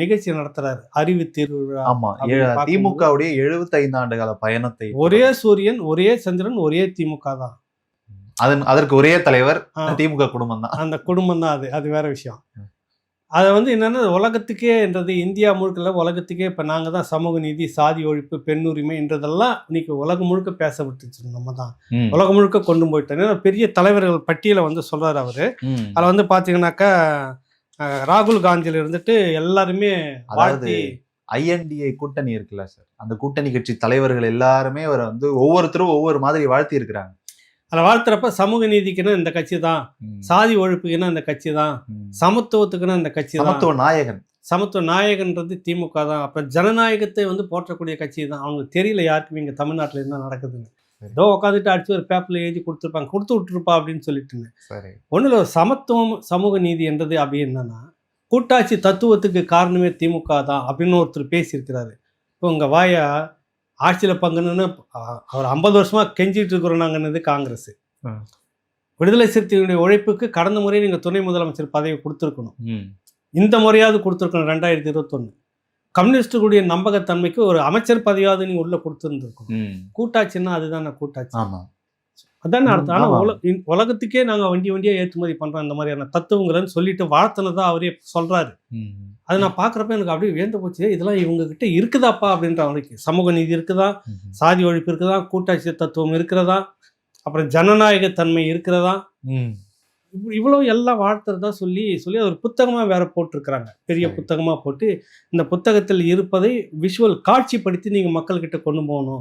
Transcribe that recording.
நிகழ்ச்சி நடத்துறாரு. அறிவு திருவிழா ஆமா. திமுகவுடைய 75 ஆண்டு கால பயணத்தை ஒரே சூரியன் ஒரே சந்திரன் ஒரே திமுக தான். அதன் அதற்கு ஒரே தலைவர். திமுக குடும்பம் தான். அந்த குடும்பம் தான் அது. அது வேற விஷயம். அதை வந்து என்னன்னா உலகத்துக்கே என்றது இந்தியா முழுக்கல உலகத்துக்கே இப்போ நாங்கள் தான் சமூக நீதி சாதி ஒழிப்பு பெண் உரிமை என்றதெல்லாம் இன்னைக்கு உலகம் முழுக்க பேசப்பட்டுச்சு நம்ம தான். உலகம் முழுக்க கொண்டு போயிட்டோம் பெரிய தலைவர்கள் பட்டியலை வந்து சொல்றாரு அவரு. அதில் வந்து பார்த்தீங்கன்னாக்கா ராகுல் காந்தியில இருந்துட்டு எல்லாருமே வாழ்த்தி ஐஎன்டிஏ கூட்டணி இருக்குல்ல சார். அந்த கூட்டணி கட்சி தலைவர்கள் எல்லாருமே அவரை வந்து ஒவ்வொருத்தரும் ஒவ்வொரு மாதிரி வாழ்த்தி இருக்கிறாங்க. அதில் வாழ்த்துறப்ப சமூக நீதிக்குன்னா இந்த கட்சி தான் சாதி ஒழிப்புக்குன்னா இந்த கட்சி தான் சமத்துவத்துக்குன்னா இந்த கட்சி தான். சமத்துவ நாயகன். சமத்துவ நாயகன்றது திமுக தான். அப்புறம் ஜனநாயகத்தை வந்து போற்றக்கூடிய கட்சி தான். அவங்களுக்கு தெரியல யாருக்குமே இங்கே தமிழ்நாட்டில் என்ன நடக்குதுன்னு. ஏதோ உட்காந்துட்டு அடிச்சு ஒரு பேப்பரில் எழுதி கொடுத்துருப்பாங்க. கொடுத்து விட்டுருப்பா அப்படின்னு சொல்லிட்டுங்க. சரி. ஒன்றும் இல்லை சமத்துவம் சமூக நீதி என்றது அப்படி என்னன்னா கூட்டாட்சி தத்துவத்துக்கு காரணமே திமுக தான் அப்படின்னு ஒருத்தர் பேசியிருக்கிறாரு. இப்போ உங்கள் வாயா ஆட்சியில் பங்குன்னு அவர் ஐம்பது வருஷமா கெஞ்சிட்டு இருக்கிறோம் நாங்கன்னது காங்கிரஸ். விடுதலை சிறுத்தைகளுடைய உழைப்புக்கு கடந்த முறை நீங்கள் துணை முதலமைச்சர் பதவி கொடுத்துருக்கணும். இந்த முறையாவது கொடுத்துருக்கணும் ரெண்டாயிரத்தி இருபத்தொன்று கம்யூனிஸ்டுகளுடைய நம்பகத்தன்மைக்கு ஒரு அமைச்சர் பதவியாவது நீங்கள் உள்ளே கொடுத்துருந்துருக்கணும் ம். கூட்டாட்சின்னா அதுதானே கூட்டாட்சி ஆமா. அதானே அர்த்தம் ஆனால். உல உலகத்துக்கே நாங்கள் வண்டி வண்டியாக ஏற்றுமதி பண்ணுறோம் இந்த மாதிரியான தத்துவங்கள்னு சொல்லிட்டு வாழ்த்துனதா அவரே சொல்கிறாரு. அதை நான் பார்க்குறப்ப எனக்கு அப்படியே வியந்து போச்சு. இதெல்லாம் இவங்க கிட்ட இருக்குதாப்பா அப்படின்ற அவனுக்கு சமூக நீதி இருக்குதா. சாதி ஒழிப்பு இருக்குதா? கூட்டாட்சி தத்துவம் இருக்கிறதா? அப்புறம் ஜனநாயக தன்மை இருக்கிறதா ம். இவ்- இவ்வளவு எல்லாம் வாழ்த்துறதா சொல்லி சொல்லி அது ஒரு புத்தகமாக வேற போட்டிருக்கிறாங்க பெரிய. புத்தகமாக போட்டு இந்த புத்தகத்தில் இருப்பதை விஷுவல் காட்சிப்படுத்தி நீங்கள் மக்கள்கிட்ட கொண்டு போகணும்